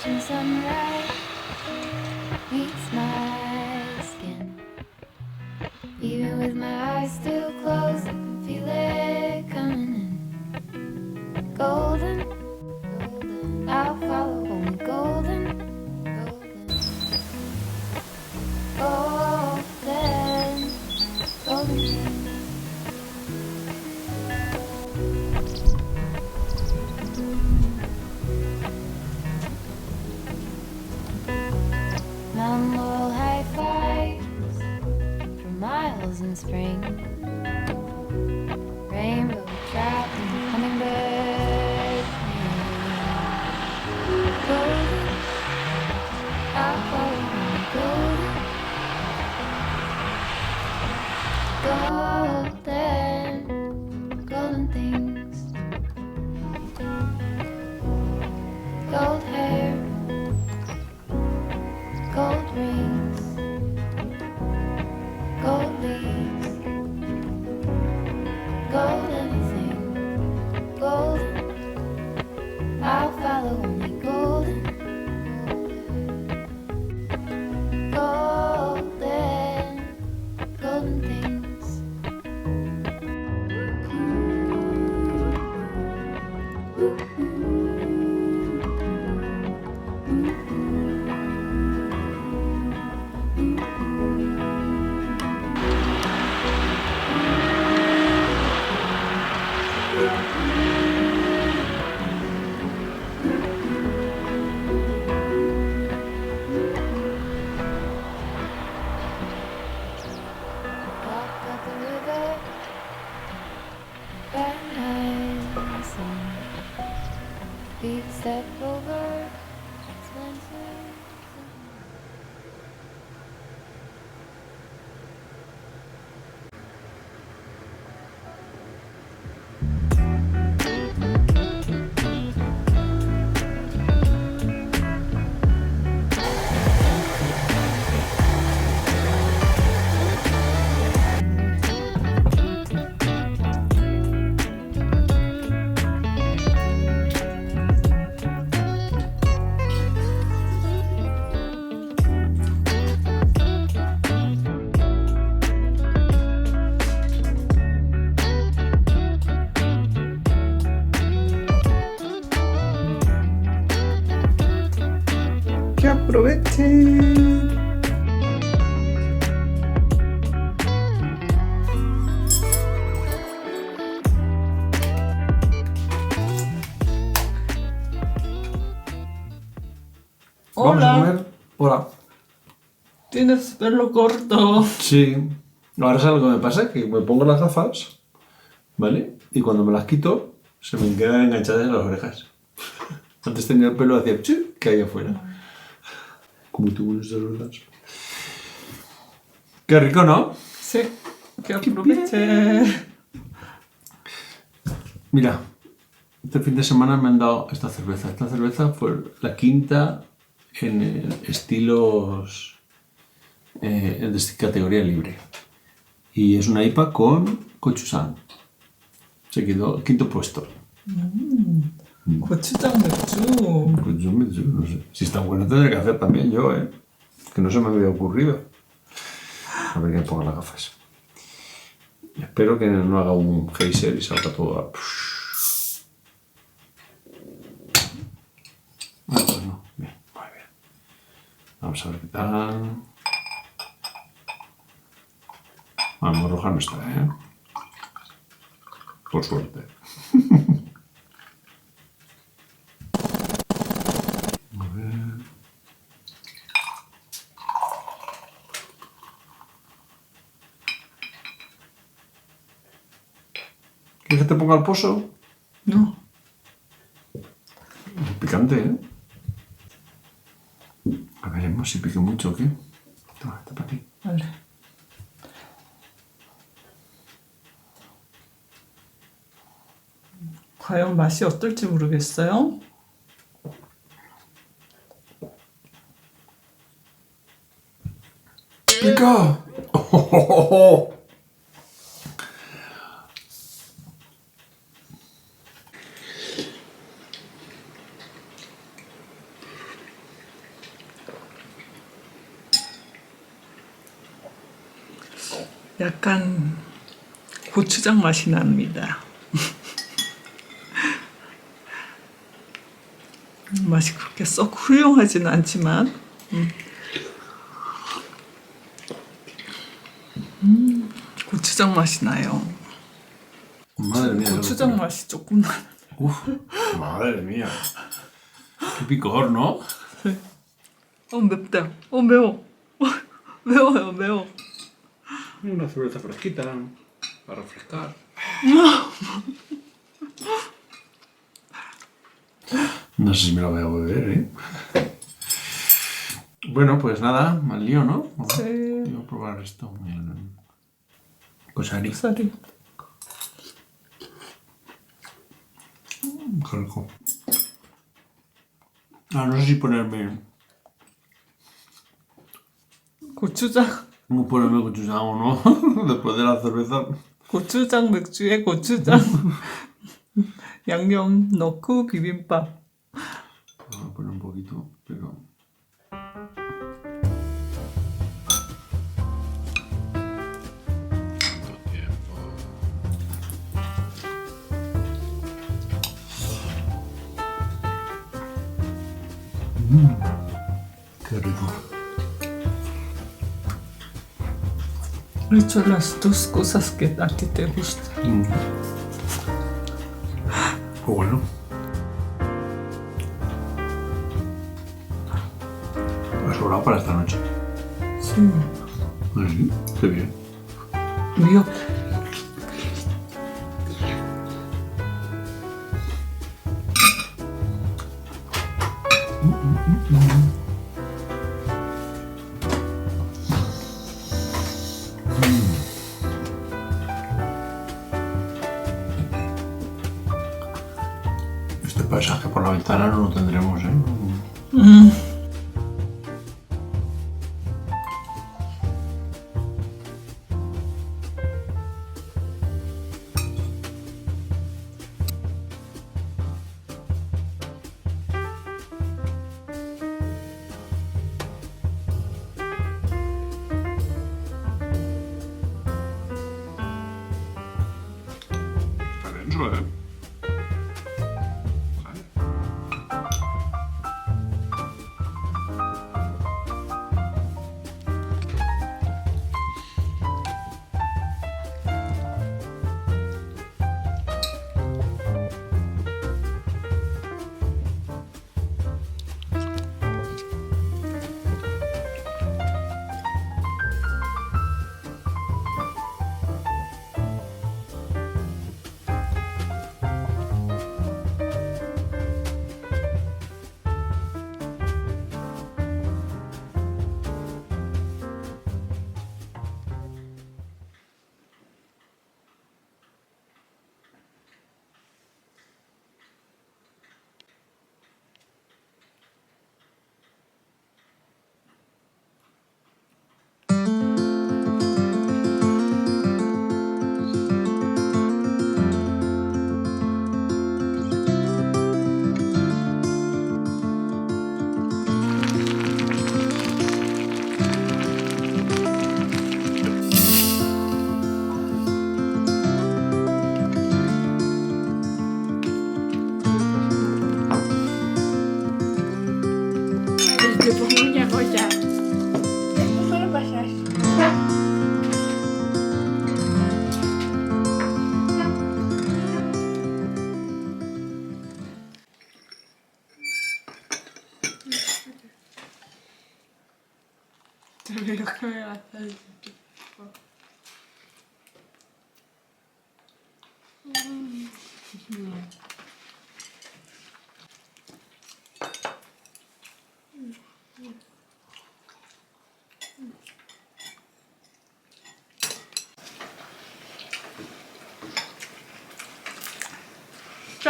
flashing sunlight meets my skin. Even with my eyes still closed, I can feel it I go. Go Gold. Ooh. Tienes pelo corto. Sí. Ahora sabes lo que me pasa, que me pongo las gafas, ¿vale? Y cuando me las quito, se me quedan enganchadas en las orejas. Antes tenía el pelo hacia ¡chu! que ahí afuera. Como tú con esas orejas. Qué rico, ¿no? Sí, que aproveche. Mira, este fin de semana me han dado esta cerveza. Esta cerveza fue la quinta en estilos eh, de categoría libre. Y es una IPA con Kochusan. Se quedó quinto puesto. Mm. Mm. Si está bueno tendré que hacer también yo, ¿eh? Que no se me había ocurrido. A ver que me pongan las gafas. Espero que no haga un geyser y salga todo a... Ah, pues no. Bien, muy bien. Vamos a ver qué tal. Vamos, roja no está, ¿eh? Por suerte. A ver. ¿Quieres que te ponga el pozo? No. Picante, ¿eh? A veremos si pique mucho o qué. Toma, está para ti. Vale. 과연 맛이 어떨지 모르겠어요. 그러니까 약간 고추장 맛이 납니다. 맛이 그렇게 썩 훌륭하지는 않지만 음. 음, 고추장 맛이 나요. Madre mía. 고추장 맛이 조금 나. Uf, madre mía. Qué picor, ¿no? 어 맵다. 어 매워. 매워요 매워. Una cerveza fresquita para refrescar. No sé si me lo voy a beber, ¿eh? Bueno, pues nada, mal lío, ¿no? Sí. Voy a probar esto. el Cosari. 쌀이. Qué rico. Ah, no sé si ponerme. 고추장 No ponerme gochujang o no. Después de la cerveza. 고추장 맥주에 고추장 양념 넣고 비빔밥. Poquito, pero. Mm, qué rico. Hecho las dos cosas que a ti te gustan. Mm. Bueno. Para esta noche. Sí. Qué bien. Este paisaje por la ventana no lo tendremos, ¿eh? Sure. Está denso, ¿eh? Te pongo una cosa. ¿Cómo me lo pasas? 이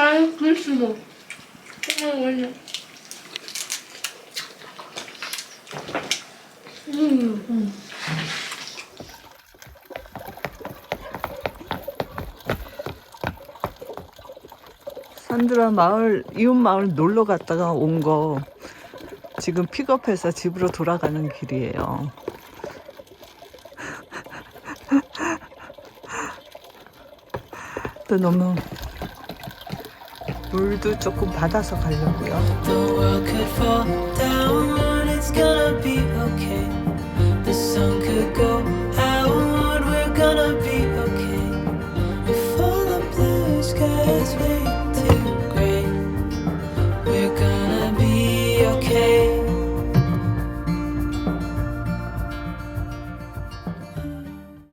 왔다. Tardísimo. Muy bueno. Mm. 산드라 마을 이웃 마을 놀러 갔다가 온 거 지금 픽업해서 집으로 돌아가는 길이에요. 또 너무 물도 조금 받아서 가려고요.